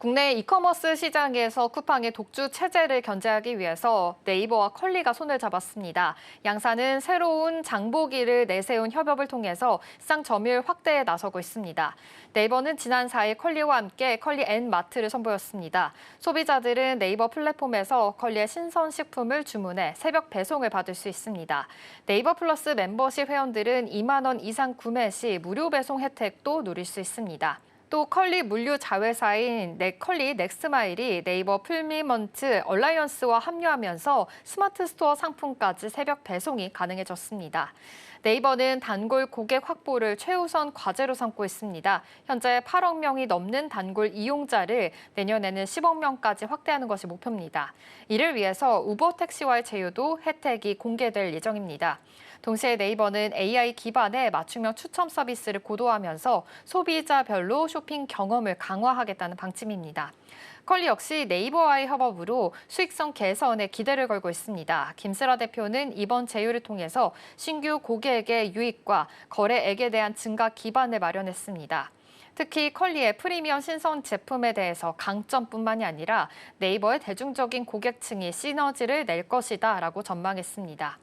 국내 이커머스 시장에서 쿠팡의 독주 체제를 견제하기 위해서 네이버와 컬리가 손을 잡았습니다. 양사는 새로운 장보기를 내세운 협업을 통해서 시장 점유율 확대에 나서고 있습니다. 네이버는 지난 4일 컬리와 함께 컬리 앤 마트를 선보였습니다. 소비자들은 네이버 플랫폼에서 컬리의 신선 식품을 주문해 새벽 배송을 받을 수 있습니다. 네이버 플러스 멤버십 회원들은 2만 원 이상 구매 시 무료 배송 혜택도 누릴 수 있습니다. 또 컬리 물류 자회사인 넥컬리 넥스마일이 네이버 풀미먼트 얼라이언스와 합류하면서 스마트 스토어 상품까지 새벽 배송이 가능해졌습니다. 네이버는 단골 고객 확보를 최우선 과제로 삼고 있습니다. 현재 8억 명이 넘는 단골 이용자를 내년에는 10억 명까지 확대하는 것이 목표입니다. 이를 위해서 우버 택시와의 제휴도 혜택이 공개될 예정입니다. 동시에 네이버는 AI 기반의 맞춤형 추첨 서비스를 고도화하면서 소비자별로 쇼핑 경험을 강화하겠다는 방침입니다. 컬리 역시 네이버와의 협업으로 수익성 개선에 기대를 걸고 있습니다. 김슬아 대표는 이번 제휴를 통해서 신규 고객의 유입과 거래액에 대한 증가 기반을 마련했습니다. 특히 컬리의 프리미엄 신선 제품에 대해서 강점뿐만이 아니라 네이버의 대중적인 고객층이 시너지를 낼 것이다 라고 전망했습니다.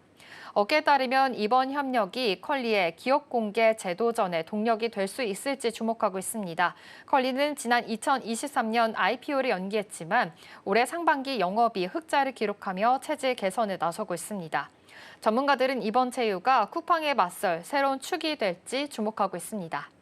어깨에 따르면 이번 협력이 컬리의 기업 공개 제도전의 동력이 될 수 있을지 주목하고 있습니다. 컬리는 지난 2023년 IPO를 연기했지만 올해 상반기 영업이 흑자를 기록하며 체질 개선에 나서고 있습니다. 전문가들은 이번 제휴가 쿠팡에 맞설 새로운 축이 될지 주목하고 있습니다.